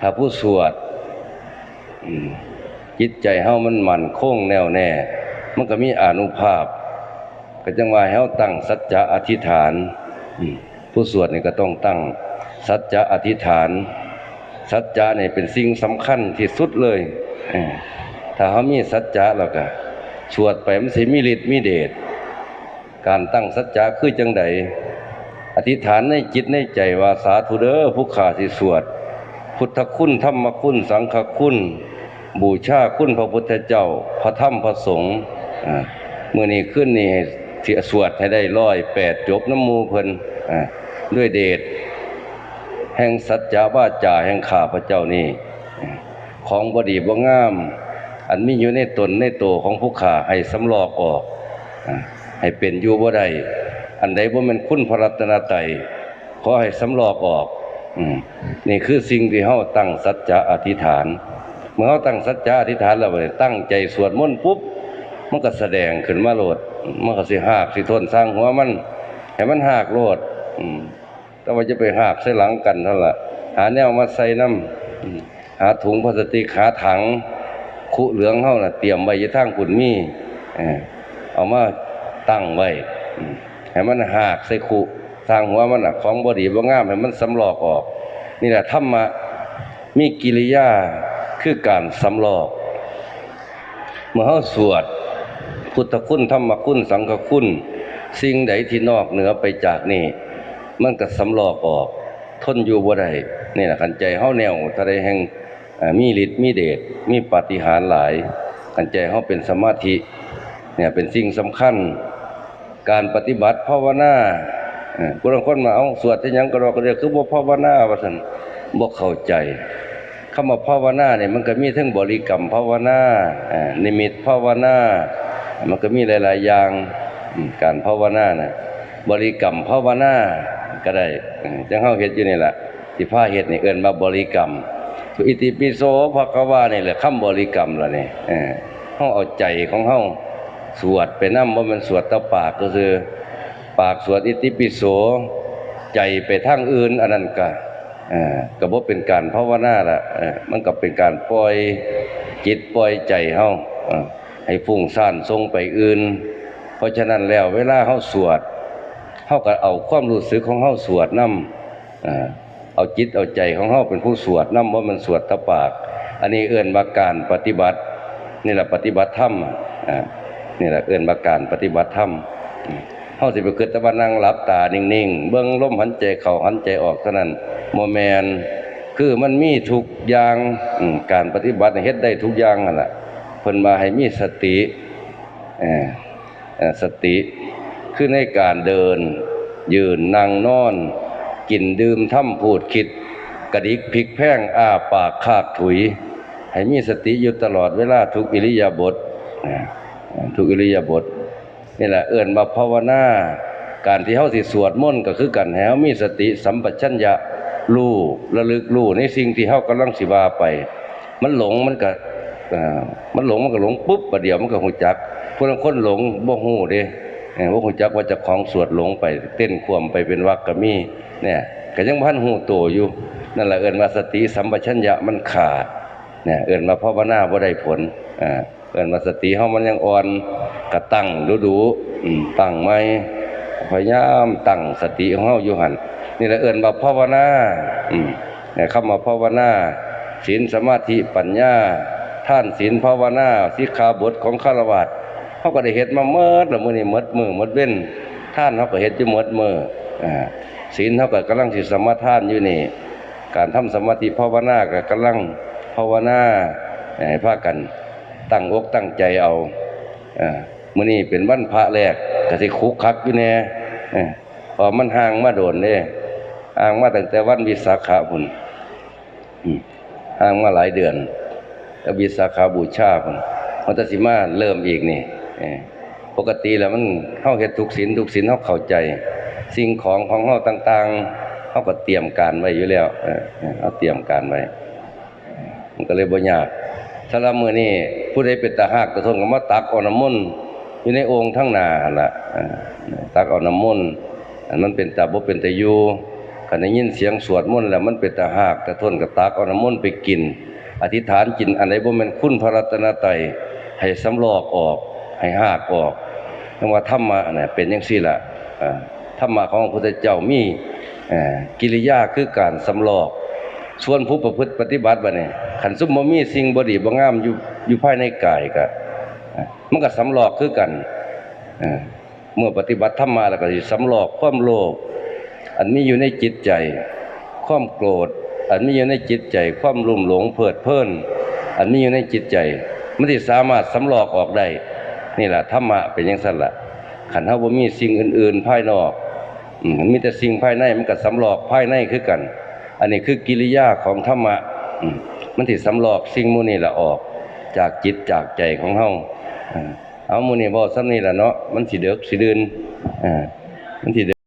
ถ้าผู้สวดจิตใจเฮามันมั่นคงแน่วแน่ มันก็มีอนุภาพ ก็จังว่าให้เฮาตั้งสัจจะอธิษฐาน ผู้สวดนี่ก็ต้องตั้ง สัจจะอธิษฐาน สัจจะนี่เป็นสิ่งสำคัญที่สุดเลย ถ้าเขามีสัจจะแล้วก็สวดไปมันสิมีฤทธิ์มีเดชการตั้งสัจจะคือจังใดอธิษฐานในจิตในใจว่าสาธุเด้อผู้ขาสิสวด พุทธคุณธรรมคุณสังฆคุณ บูชาคุณพระพุทธเจ้า พระธรรมพระสงฆ์อ่ามื่อนี้ขึ้นนี่ให้สิสวดให้ได้ร้อยแปดจบน้ำมูเพิ่นด้วยเดชแห่งสัจจะวาจาแห่งข้าพระเจ้านี่ของบดีบ่งาม อันมีอยู่ในตนในตัวของผู้ข้าให้สำลอกออกอให้เป็นอยู่บ่ได้อันใดบ่แม่นคุณพระรัตนตรัยขอให้สำลอกออก นี่คือสิ่งที่เฮาตั้งสัจจะอธิษฐาน เมื่อเฮาตั้งสัจจะอธิษฐานแล้วบัดนี้ตั้งใจสวดมนต์ปุ๊บมันก็แสดงขึ้นมาโลดมันก็สิหากสิทนสร้างหัวมันให้มันหากโลดอืแต่ว่าจะไปหากใส่หลังกันเท่านั้นละหาแนวมาใส่น้ำหาถุงพลาสติกหาถังคุเหลืองเฮาน่ะเตรียมไว้อยู่ทางขุนมีเออเอามาตั้งไว้ให้มันหากใส่คุ ทางหัวมันน่ะของบ่ดีบ่งามให้มันสำลอกออก นี่แหละธรรมะมีกิริยาคือการสำลอก เมื่อเฮาสวด พุทธคุณธรรมคุณสังฆคุณ สิ่งใดที่นอกเหนือไปจากนี้มันก็สำลอกออก ทนอยู่บ่ได้นี่แหละคันใจเฮาแนวทะเลแห่งมีฤทธิ์มีเดชมีปาฏิหาริย์หลายคันใจเฮาเป็นสมาธิเนี่ยเป็นสิ่งสำคัญการปฏิบัติภาวนา เอ่อผู้บางคนมาเอาสวดที่ยังก็รอกก็เรียกคือบ่ภาวนาว่าซั่นบ่เข้าใจคำว่าภาวนาเนี่ยมันก็มีทั้งบริกรรมภาวนานิมิตภาวนา มันก็มีหลาย ๆ อย่างการภาวนานะบริกรรมภาวนาก็ได้จังเฮาเฮ็ดอยู่นี่แหละที่พาเฮ็ดนี่เอิ้นว่าบริกรรมสุอิติปิโสภควานี่แหละคำบริกรรมล่ะนี่เออเฮาเอาใจของเฮาสวดไปนำบ่แม่นสวดตะปากก็คือ ปากสวดอิติปิโสใจไปทางอื่นอันนั้นก็เอ่อก็บ่เป็นการภาวนาละมันก็เป็นการปล่อยจิตปล่อยใจเฮาให้ฟุ้งซ่านส่งไปอื่น เพราะฉะนั้นแล้วเวลาเฮาสวดเฮาก็เอาความรู้สึกของเฮาสวดนำเอ่อเอาจิตเอาใจของเฮาเป็นผู้สวดนำว่ามันสวดตะปาก อันนี้เอิ้นว่าการปฏิบัตินี่แหละปฏิบัติธรรมนี่แหละเอิ้นว่าการปฏิบัติธรรมอืม เฮาสิไปเกิดต่ว่านั่งหลับตานิ่งๆ เบิ่งลมหันใจเข้าหันใจออกเท่านั้นบ่แมนคือมันมีทุกอย่างการปฏิบัติเฮ็ดได้ทุกอย่างนั่นแหละเพิ่นมาให้มีสติสติคือในการเดิน ยืนนั่งนอน กินดื่มทำพูดคิด กระดิกพลิกแพ่งอ้าปากคากถุย ให้มีสติอยู่ตลอดเวลาทุกอิริยาบถทุกอิริยาบถ นี่แหละเอิ้นมาภาวนาการที่เฮาสิสวดมนต์ก็คือกันให้เฮามีสติสัมปชัญญะรู้ระลึกรู้ในสิ่งที่เฮากำลังสิว่าไป มันหลงมันก็มันหลงมันก็หลงปุ๊บประเดี๋ยวมันก็ฮู้จักผู้บางคนหลงบ่ฮู้เด้เออบ่ฮู้จักว่าจะของสวดหลงไป เต้นควมไปเป็นวรรคก็มีเนี่ยก็ยังบ่ทันฮู้โตอยู่นั่นแหละเอิ้นว่าสติสัมปชัญญะมันขาดเนี่ยเอิ้นมาภาวนาบ่ได้ผลอ่า เอิ้นว่าสติเฮามันยังอ่อนก็ตั้งดูๆอืมตั้งใหมพยายามตั้งสติของเฮาอยู่หันนี่แหละเอิ้นว่าภาวนาอืมเนี่ยคำว่าภาวนาศีลสมาธิปัญญา ท่านศีลภาวนาสิกขาบทของฆราวาสเฮาก็ได้เฮ็ดมาเมิดแล้วมื้อนี้หมดมือหมดเว้นท่านเฮาก็เฮ็ดอยู่หมดมืออ่าศีลเฮาก็กำลังสิสมาทานอยู่นี่ การทำสมาธิภาวนาก็กำลังภาวนาให้พากัน ตั้งอกตั้งใจเอาเมื้อนี้เป็นวันพระแรกก็สิคุกคักอยู่แน่พอมันห่างมาโดนเด้ห่างมาตั้งแต่วันวิสาขะพุ่นห่างมาหลายเดือนแล้ววิสาขาบูชาพุ่นมันจะสิมาเริ่มอีกนี่ปกติแล้วมันเฮาเฮ็ดทุกศีลทุกศีลเฮาเข้าใจ สิ่งของของเฮาต่าง ๆเขาก็เตรียมการไว้อยู่แล้วเอาเตรียมการไว้มันก็เลยบ่ยากสำหรับมือนี้ ผู้ใดเป็นตาหากตะทนก็มาตักเอาน้ำมนต์อยู่ในองค์ทั้งนาล่ะตักเอาน้ำมนต์อันมันเป็นตาบ่เป็นตาอยู่คันได้ยินเสียงสวดมนต์แล้วมันเป็นตาหากตะทนกระตักเอาน้ำมนต์ไปกิน อธิษฐานกินอันใดบ่แม่นคุณพระรัตนตรัยให้สำลอกออก ให้หากออกคำว่าธรรมะน่ะเป็นจังซี่ล่ะธรรมะของพระพุทธเจ้ามีกิริยาคือการสำลอก ส่วนผู้ประพฤติปฏิบัติบัดนี้คันซุมบ่มีสิ่งบดีบ่งามอยู่อยู่ภายในกายก็มันก็สำลอกคือกันเมื่อปฏิบัติธรรมมาแล้วก็สิสำลอกความโลภอันมีอยู่ในจิตใจ ความโกรธ อันมีอยู่ในจิตใจ ความลุ่มหลงเพิดเพลินอันมีอยู่ในจิตใจมันสิสามารถสำลอกออกได้นี่แหละธรรมะเป็นอย่างนั้นละขันเฮาบ่มีสิ่งอื่น ๆ ภายนอกมันมีแต่สิ่งภายในมันก็สำลอกภายในคือกัน อันนี้คือกิริยาของธรรมะมันถิสำลอกสิ่งมูนีละออก จากจิตจากใจของเฮาเอามูนี้บ่ซ้ำนีละเนาะมันสิเดือกสิดื่นอ่ามันสิเด